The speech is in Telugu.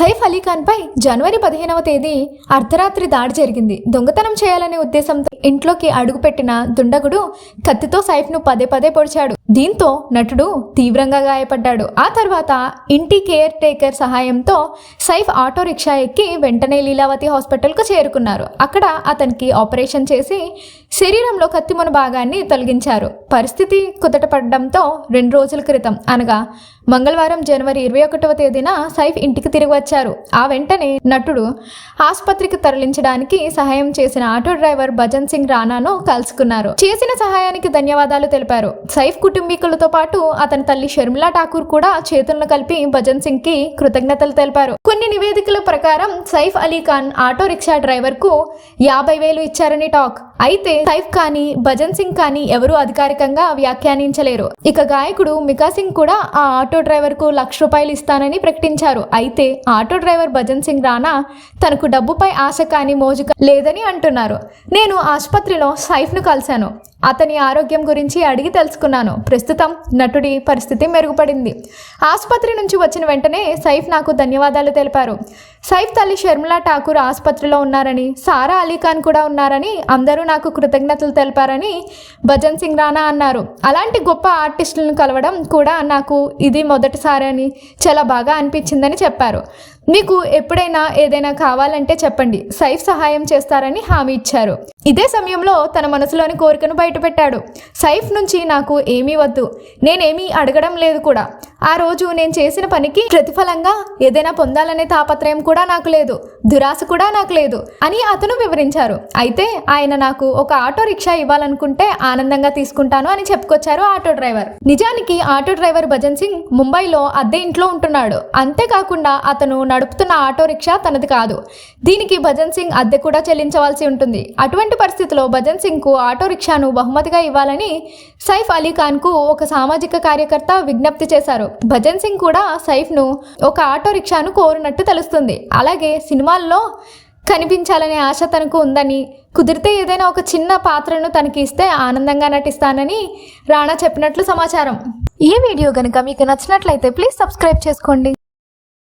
సైఫ్ అలీఖాన్పై పై జనవరి పదిహేనవ తేదీ అర్ధరాత్రి దాడి జరిగింది. దొంగతనం చేయాలనే ఉద్దేశంతో ఇంట్లోకి అడుగుపెట్టిన దుండగుడు కత్తితో సైఫ్ను పదే పదే పొడిచాడు. దీంతో నటుడు తీవ్రంగా గాయపడ్డాడు. ఆ తర్వాత ఇంటి కేర్ టేకర్ సహాయంతో సైఫ్ ఆటో రిక్షా ఎక్కి వెంటనే లీలావతి హాస్పిటల్కు చేరుకున్నారు. అక్కడ అతనికి ఆపరేషన్ చేసి శరీరంలో కత్తిమొన భాగాన్ని తొలగించారు. పరిస్థితి కుదటపడడంతో రెండు రోజుల క్రితం అనగా మంగళవారం జనవరి ఇరవై ఒకటవ తేదీన సైఫ్ ఇంటికి తిరిగి వచ్చారు. ఆ వెంటనే నటుడు ఆసుపత్రికి తరలించడానికి సహాయం చేసిన ఆటో డ్రైవర్ భజన్ సింగ్ రానాను కలుసుకున్నారు. చేసిన సహాయానికి ధన్యవాదాలు తెలిపారు. సైఫ్ కుటుంబ కుటుంబీకులతో పాటు అతని తల్లి షర్మిలా ఠాకూర్ కూడా చేతులను కలిపి భజన్ సింగ్కి కృతజ్ఞతలు తెలిపారు. కొన్ని నివేదికల ప్రకారం సైఫ్ అలీ ఖాన్ ఆటో రిక్షా డ్రైవర్కు యాభై వేలు ఇచ్చారని టాక్. అయితే సైఫ్ కానీ భజన్ సింగ్ కానీ ఎవరూ అధికారికంగా వ్యాఖ్యానించలేరు. ఇక గాయకుడు మికా సింగ్ కూడా ఆ ఆటో డ్రైవర్కు లక్ష రూపాయలు ఇస్తానని ప్రకటించారు. అయితే ఆటో డ్రైవర్ భజన్ సింగ్ రానా తనకు డబ్బుపై ఆశ కానీ మోజు లేదని అంటున్నారు. నేను ఆసుపత్రిలో సైఫ్ను కలిశాను. అతని ఆరోగ్యం గురించి అడిగి తెలుసుకున్నాను. ప్రస్తుతం నటుడి పరిస్థితి మెరుగుపడింది. ఆసుపత్రి నుంచి వచ్చిన వెంటనే సైఫ్ నాకు ధన్యవాదాలు తెలిపారు. సైఫ్ తల్లి షర్మిలా ఠాకూర్ ఆసుపత్రిలో ఉన్నారని సారా అలీ ఖాన్ కూడా ఉన్నారని అందరూ నాకు కృతజ్ఞతలు తెలిపారని భజన్ సింగ్ రానా అన్నారు. అలాంటి గొప్ప ఆర్టిస్టులను కలవడం కూడా నాకు ఇది మొదటిసారి అని చాలా బాగా అనిపించిందని చెప్పారు. మీకు ఎప్పుడైనా ఏదైనా కావాలంటే చెప్పండి. సైఫ్ సహాయం చేస్తారని హామీ ఇచ్చారు. ఇదే సమయంలో తన మనసులోని కోరికను బయటపెట్టాడు సైఫ్ నుంచి నాకు ఏమీ వద్దు. నేనేమీ అడగడం లేదు కూడా. ఆ రోజు నేను చేసిన పనికి ప్రతిఫలంగా ఏదైనా పొందాలనే తాపత్రయం కూడా నాకు లేదు. దురాశ కూడా నాకు లేదు అని అతను వివరించారు. అయితే ఆయన నాకు ఒక ఆటో రిక్షా ఇవ్వాలనుకుంటే ఆనందంగా తీసుకుంటాను అని చెప్పుకొచ్చారు ఆటో డ్రైవర్. నిజానికి ఆటో డ్రైవర్ భజన్ సింగ్ ముంబైలో అద్దె ఇంట్లో ఉంటున్నాడు. అంతేకాకుండా అతను నడుపుతున్న ఆటో రిక్షా తనది కాదు. దీనికి భజన్ సింగ్ అద్దె కూడా చెల్లించవలసి ఉంటుంది. అటువంటి పరిస్థితిలో భజన్ సింగ్కు ఆటో రిక్షాను బహుమతిగా ఇవ్వాలని సైఫ్ అలీ ఖాన్కు ఒక సామాజిక కార్యకర్త విజ్ఞప్తి చేశారు. భజన్ సింగ్ కూడా సైఫ్ను ఒక ఆటో రిక్షాను కోరినట్టు తెలుస్తుంది. అలాగే సినిమాల్లో కనిపించాలనే ఆశ తనకు ఉందని కుదిరితే ఏదైనా ఒక చిన్న పాత్రను తనకి ఇస్తే ఆనందంగా నటిస్తానని రాణా చెప్పినట్లు సమాచారం. ఈ వీడియో కనుక మీకు నచ్చినట్లయితే ప్లీజ్ సబ్స్క్రైబ్ చేసుకోండి.